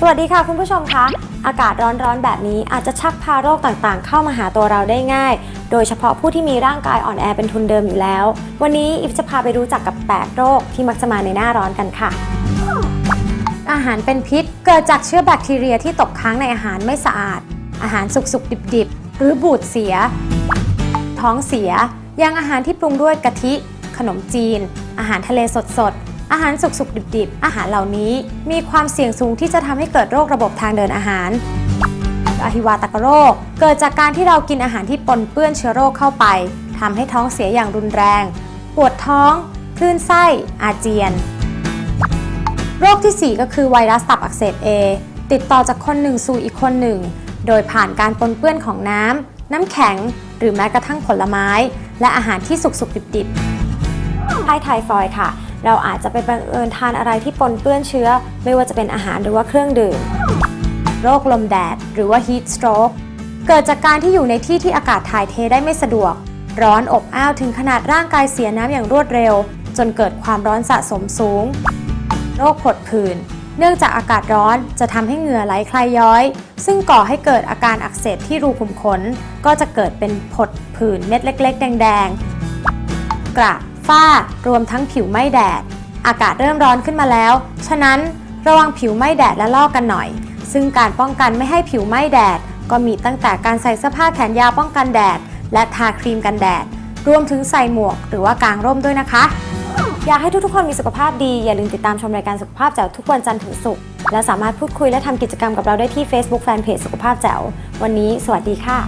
สวัสดีค่ะคุณผู้ชมคะ อากาศร้อนๆ แบบนี้อาจจะชักพาโรคต่างๆ เข้ามาหาตัวเราได้ง่าย โดยเฉพาะผู้ที่มีร่างกายอ่อนแอเป็นทุนเดิมอยู่แล้ว วันนี้อิฟจะพาไปรู้จักกับ 8 โรคที่มักจะมาในหน้าร้อนกันค่ะ อาหารเป็นพิษเกิดจากเชื้อแบคทีเรียที่ตกค้างในอาหารไม่สะอาด อาหารสุกๆ ดิบๆ หรือบูดเสีย ท้องเสียยังอาหารที่ปรุงด้วยกะทิ ขนมจีน อาหารทะเลสดๆ อาหารสุกๆดิบๆ อาหารเหล่านี้มีความเสี่ยงสูงที่จะทำให้เกิดโรคระบบทางเดินอาหารอหิวาตกโรค เกิดจากการที่เรากินอาหารที่ปนเปื้อนเชื้อโรคเข้าไปทำให้ท้องเสียอย่างรุนแรง ปวดท้อง คลื่นไส้ อาเจียน โรคที่ 4 ก็คือไวรัสตับอักเสบ A ติดต่อจากคนหนึ่งสู่อีกคนหนึ่ง โดยผ่านการปนเปื้อนของน้ำ น้ำแข็ง หรือแม้กระทั่งผลไม้ และอาหารที่สุกๆดิบๆไข้ไทฟอยค่ะ เราอาจจะไปบังเอิญทานอะไรที่ปนเปื้อนเชื้อ ไม่ว่าจะเป็นอาหารหรือว่าเครื่องดื่ม โรคลมแดด หรือว่า heat stroke เกิดจากการที่อยู่ในที่ที่อากาศถ่ายเทได้ไม่สะดวก ร้อนอบอ้าวถึงขนาดร่างกายเสียน้ำอย่างรวดเร็ว จนเกิดความร้อนสะสมสูง โรคผดผื่นเนื่องจากอากาศร้อนจะทำให้เหงื่อไหลคลายย้อย ซึ่งก่อให้เกิดอาการอักเสบที่รูขุมขน ก็จะเกิดเป็นผดผื่นเม็ดเล็ก ๆ แดง ๆ กระ้ารวมทั้งผิวไม่แดด อากาศเริ่มร้อนขึ้นมาแล้ว ฉะนั้นระวังผิวไม่แดดและลอกกันหน่อย ซึ่งการป้องกันไม่ให้ผิวไม่แดด ก็มีตั้งแต่การใส่เสื้อผ้าแขนยาวป้องกันแดด และทาครีมกันแดด รวมถึงใส่หมวกหรือว่ากางร่มด้วยนะคะ อยากให้ทุกๆคนมีสุขภาพดี อย่าลืมติดตามชมรายการสุขภาพแจ๋วทุกวันจันทร์ถึงศุกร์และสามารถพูดคุยและทำกิจกรรมกับเราได้ที่ Facebook Fanpage สุขภาพแจ๋ววันนี้ สวัสดีค่ะ